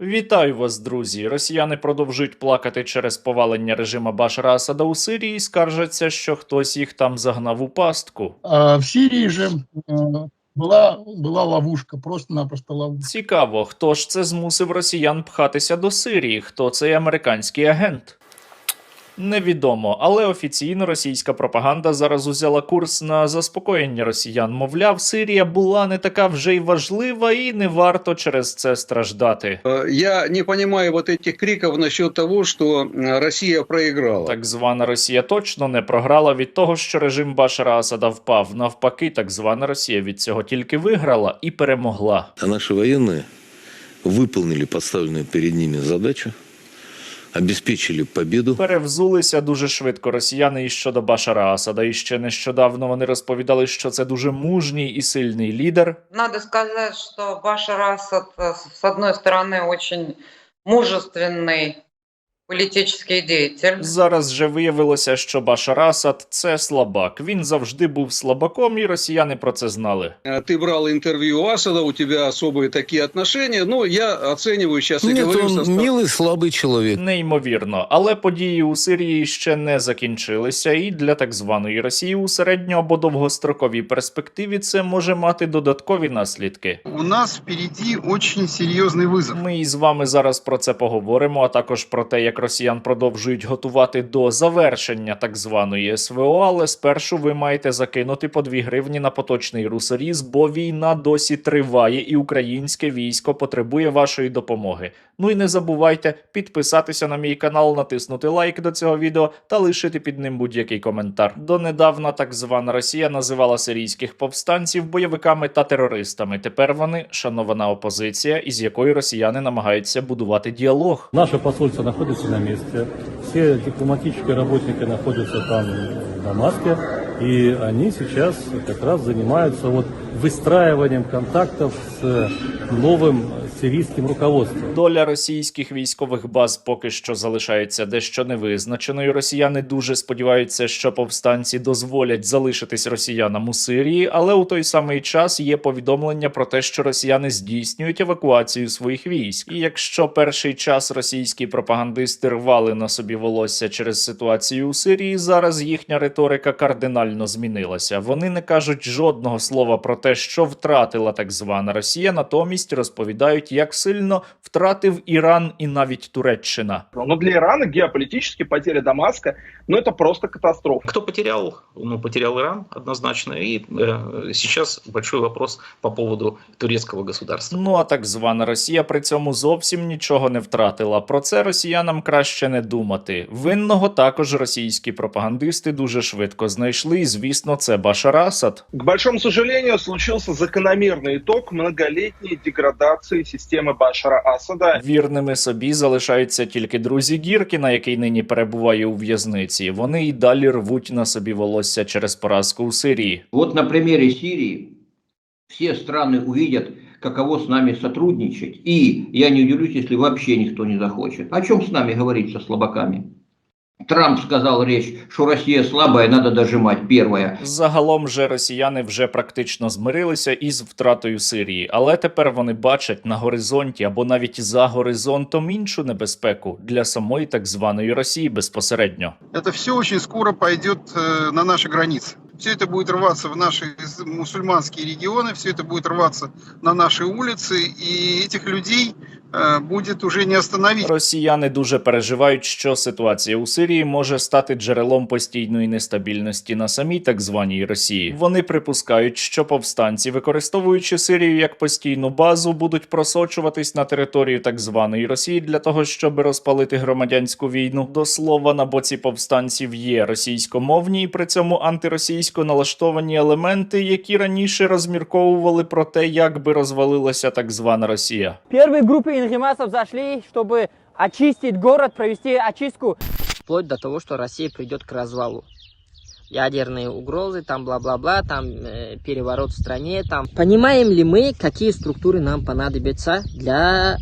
Вітаю вас, друзі! Росіяни продовжують плакати через повалення режима Башара Асада у Сирії і скаржаться, що хтось їх там загнав у пастку. А в Сирии же э, была, была ловушка, просто-напросто ловушка. Цікаво, хто ж це змусив росіян пхатися до Сирії? Хто цей американський агент? Невідомо, але офіційно російська пропаганда зараз узяла курс на заспокоєння росіян. Мовляв, Сирія була не така вже й важлива, і не варто через це страждати. Э, Я не понимаю вот этих криков насчет того, что э, Россия проиграла. Так звана Росія точно не програла від того, що режим Башара Асада впав. Навпаки, так звана Росія від цього тільки виграла і перемогла. А наши военные выполнили поставленную перед ними задачу, обеспечили победу. Перевзулися дуже швидко росіяни і щодо Башара Асада. І ще нещодавно вони розповідали, що це дуже мужній і сильний лідер. Надо сказати, що Башар Асад, з однієї сторони дуже очень мужественный политический деятель. Зараз же виявилося, що Башар Асад – це слабак. Він завжди був слабаком, і росіяни про це знали. Э, Ты брал интервью у Асада, у тебя особые такие отношения. Ну, я оцениваю сейчас и Нет, говорю он со стороны. милый, слабый человек. Неймовірно, але події у Сирії ще не закінчилися, і для так званої Росії у середньо або довгостроковій перспективі це може мати додаткові наслідки. У нас впереди очень серьезный вызов. Ми із вами зараз про це поговоримо, а також про те, як росіян продовжують готувати до завершення так званої СВО. Але спершу ви маєте закинути по 2 гривні на поточний русоріз, бо війна досі триває, і українське військо потребує вашої допомоги. Ну і не забувайте підписатися на мій канал, натиснути лайк до цього відео та лишити під ним будь-який коментар. Донедавна так звана Росія називала сирійських повстанців бойовиками та терористами. Тепер вони шанована опозиція, із якою росіяни намагаються будувати діалог. Наше посольство находится на месте, все дипломатические работники находятся там в Дамаске, и они сейчас как раз занимаются вот выстраиванием контактов с новым сирийским руководством. Доля російських військових баз поки що залишається дещо невизначеною. Росіяни дуже сподіваються, що повстанці дозволять залишитись росіянам у Сирії, але у той самий час є повідомлення про те, що росіяни здійснюють евакуацію своїх військ. І якщо перший час російські пропагандисти рвали на собі волосся через ситуацію у Сирії, зараз їхня риторика кардинально змінилася. Вони не кажуть жодного слова про те, що втратила так звана Росія, натомість розповідають, як сильно втратив Іран і навіть Туреччина. Но для Ирана геополитически потеря Дамаска, ну это просто катастрофа. Кто потерял? Ну, потерял Иран однозначно. И э, сейчас большой вопрос по поводу турецкого государства. Ну а так звана Росія при цьому зовсім нічого не втратила. Про це росіянам краще не думати. Винного також російські пропагандисти дуже швидко знайшли. І звісно, це Башар Асад. К большому сожалению, случился закономерный итог многолетней деградации системы Башара Асада. Вірними собі залишаються тільки друзі Гіркіна, який нині перебуває у в'язниці. Вони й далі рвуть на собі волосся через поразку у Сирії. Вот на примірі Сирії всі країни увидят, каково с нами сотрудничать. И я не удивлюсь, если вообще никто не захочет. О чем с нами говорить со слабаками? Трамп сказал речь, что Россия слабая, надо дожимать. Первое. Загалом же росіяни вже практично змирилися із втратою Сирії, але тепер вони бачать на горизонті або навіть за горизонтом іншу небезпеку для самої так званої Росії безпосередньо. Это все очень скоро пойдет э, на наши границы. Все это будет рваться в наши с- мусульманские регионы, все это будет рваться на наши улицы, и этих людей э, будет уже не остановить. Росіяни дуже переживають, що ситуація у Сирії може стати джерелом постійної нестабільності на самій так званій Росії. Вони припускають, що повстанці, використовуючи Сирію як постійну базу, будуть просочуватись на територію так званої Росії для того, щоб розпалити громадянську війну. До слова, на боці повстанців є російськомовні і при цьому антиросійсько налаштовані елементи, які раніше розмірковували про те, як би розвалилася так звана Росія. Первые группы ингемасов зашли, чтобы очистить город, провести очистку. вплоть до того, что Россия придет к развалу. Ядерные угрозы, там бла-бла-бла, там э, переворот в стране, там. Понимаем ли мы, какие структуры нам понадобятся для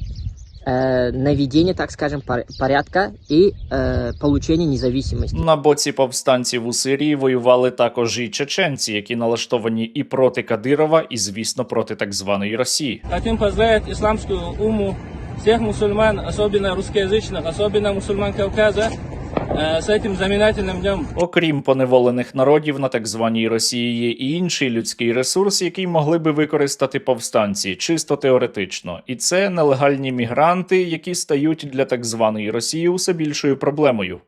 э, наведения, так скажем, пор- порядка и э, получения независимости? На боці повстанців у Сирії воювали також і чеченці, які налаштовані і проти Кадирова, і звісно проти так званої Росії. Хотим поздравить исламскую уму всех мусульман, особенно русскоязычных, особенно мусульман Кавказа, э, с этим знаменательным днем. Окрім поневолених народів на так званій Росії, є і інший людський ресурс, який могли би використати повстанці, чисто теоретично, і це нелегальні мігранти, які стають для так званої Росії усе більшою проблемою.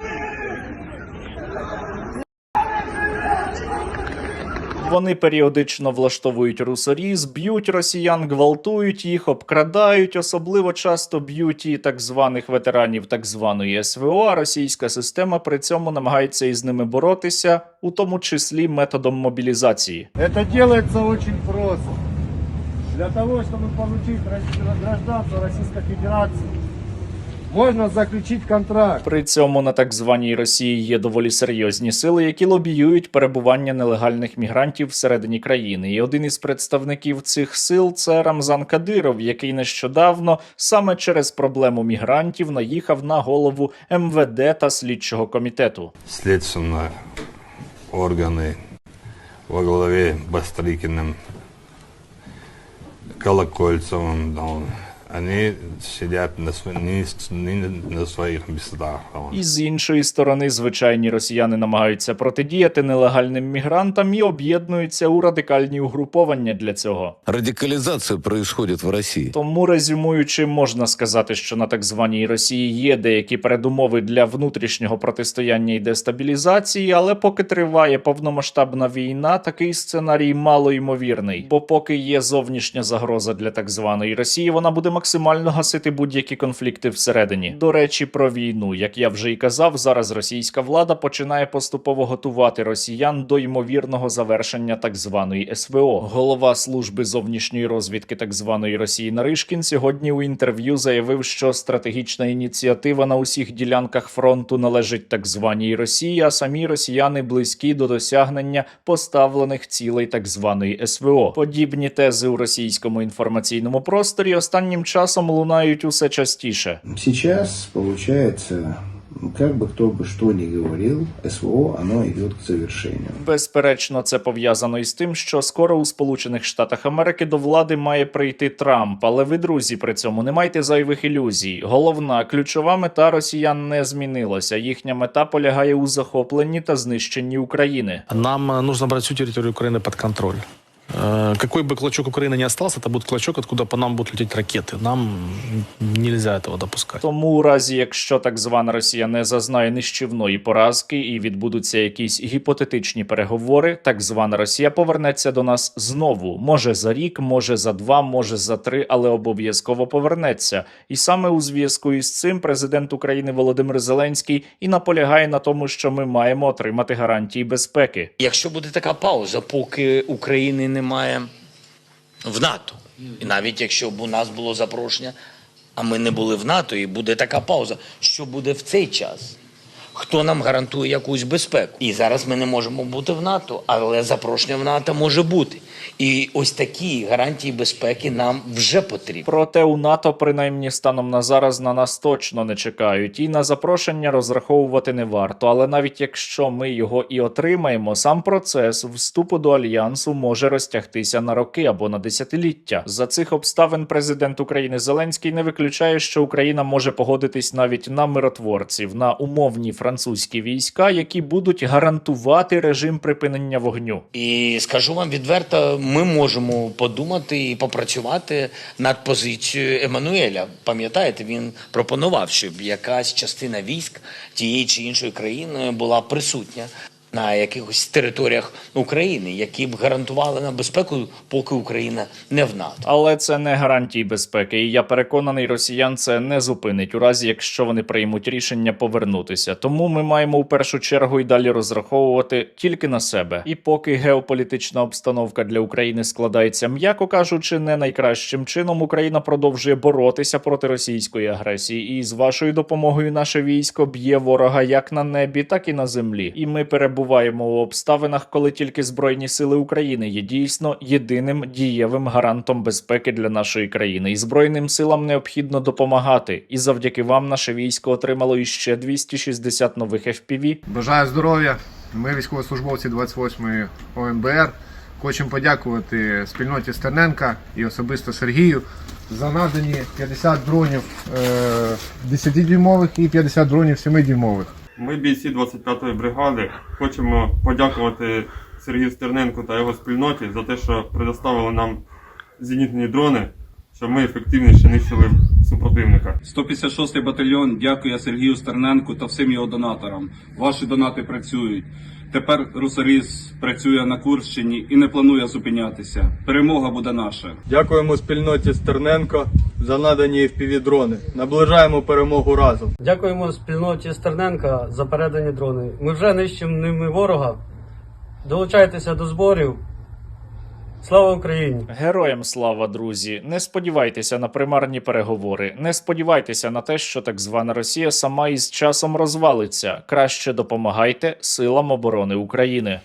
Вони періодично влаштовують русоріз, б'ють росіян, гвалтують їх, обкрадають, особливо часто б'ють і так званих ветеранів так званої СВО. А російська система при цьому намагається із ними боротися, у тому числі методом мобілізації. Это делается очень просто. Для того, получить рос- гражданство Российской Федерации, можно заключить контракт. При цьому на так званій Росії є доволі серйозні сили, які лобіюють перебування нелегальних мігрантів всередині країни. І один із представників цих сил це Рамзан Кадиров, який нещодавно саме через проблему мігрантів наїхав на голову МВД та слідчого комітету. следственные органы во главе Бастрыкиным, Колокольцевым, да, они сидят на, св- не, с- не на своих местах. да. І з іншої сторони, звичайні росіяни намагаються протидіяти нелегальним мігрантам і об'єднуються у радикальні угруповання для цього. Радикализация происходит в России. Тому резюмуючи, можна сказати, що на так званій Росії є деякі передумови для внутрішнього протистояння і дестабілізації, але поки триває повномасштабна війна, такий сценарій мало ймовірний. Бо поки є зовнішня загроза для так званої Росії, вона буде максимально гасити будь-які конфлікти всередині. До речі, про війну, як я вже й казав, зараз російська влада починає поступово готувати росіян до ймовірного завершення так званої СВО. Голова служби зовнішньої розвідки так званої Росії Наришкін сьогодні у інтерв'ю заявив, що стратегічна ініціатива на усіх ділянках фронту належить так званій Росії, а самі росіяни близькі до досягнення поставлених цілей так званої СВО. Подібні тези у російському інформаційному просторі останнім часом лунають усе частіше. Сейчас получается, ну, как бы кто бы что ни говорил, СВО, оно идет к завершению. Безперечно, це пов'язано із тим, що скоро у Сполучених Штатах Америки до влади має прийти Трамп. Але ви, друзі, при цьому не майте зайвих ілюзій. Головна ключова мета росіян не змінилася. Їхня мета полягає у захопленні та знищенні України. Нам э, нужно брать всю территорию Украины под контроль. Э, Какой бы клочок Украины ни остался, это будет клочок, откуда по нам будут лететь ракеты. Нам нельзя этого допускать. Тому, у разі, якщо так звана Росія не зазнає нищівної поразки і відбудуться якісь гіпотетичні переговори, так звана Росія повернеться до нас знову. Може за рік, може за два, може за три, але обов'язково повернеться. І саме у зв'язку із цим президент України Володимир Зеленський і наполягає на тому, що ми маємо отримати гарантії безпеки. Якщо буде така пауза, поки України немає в НАТО, і навіть якщо б у нас було запрошення, а ми не були в НАТО, і буде така пауза, що буде в цей час? Хто нам гарантує якусь безпеку? І зараз ми не можемо бути в НАТО, але запрошення в НАТО може бути. І ось такі гарантії безпеки нам вже потрібні. Проте у НАТО, принаймні станом на зараз, на нас точно не чекають, і на запрошення розраховувати не варто. Але навіть якщо ми його і отримаємо, сам процес вступу до альянсу може розтягтися на роки або на десятиліття. За цих обставин президент України Зеленський не виключає, що Україна може погодитись навіть на миротворців, на умовні французькі війська, які будуть гарантувати режим припинення вогню. І скажу вам відверто, ми можемо подумати і попрацювати над позицією Еммануеля. Пам'ятаєте, він пропонував, щоб якась частина військ тієї чи іншої країни була присутня на якихось територіях України, які б гарантували нам безпеку, поки Україна не в НАТО. Але це не гарантії безпеки, і я переконаний, росіян це не зупинить у разі, якщо вони приймуть рішення повернутися. Тому ми маємо у першу чергу і далі розраховувати тільки на себе. І поки геополітична обстановка для України складається, м'яко кажучи, не найкращим чином, Україна продовжує боротися проти російської агресії. І з вашою допомогою наше військо б'є ворога як на небі, так і на землі. І ми перебуваємо у обставинах, коли тільки збройні сили України є дійсно єдиним дієвим гарантом безпеки для нашої країни. І збройним силам необхідно допомагати. І завдяки вам наше військо отримало іще 260 нових FPV. Бажаю здоров'я. Ми, військовослужбовці 28-ї ОМБР, хочемо подякувати спільноті Стерненка і особисто Сергію за надані 50 дронів е, 10-дюймових і 50 дронів 7-дюймових. Ми, бійці 25-ї бригади, хочемо подякувати Сергію Стерненку та його спільноті за те, що предоставили нам зенітні дрони, щоб ми ефективніше нищили супротивника. 156-й батальйон дякує Сергію Стерненку та всім його донаторам. Ваші донати працюють. Тепер Русаріс працює на Курщині і не планує зупинятися. Перемога буде наша. Дякуємо спільноті Стерненко за надані FPV-дрони. Наближаємо перемогу разом. Дякуємо спільноті Стерненка за передані дрони. Ми вже нищимо ними ворога. Долучайтеся до зборів. Слава Україні! Героям слава, друзі! Не сподівайтеся на примарні переговори, не сподівайтеся на те, що так звана Росія сама із часом розвалиться. Краще допомагайте силам оборони України.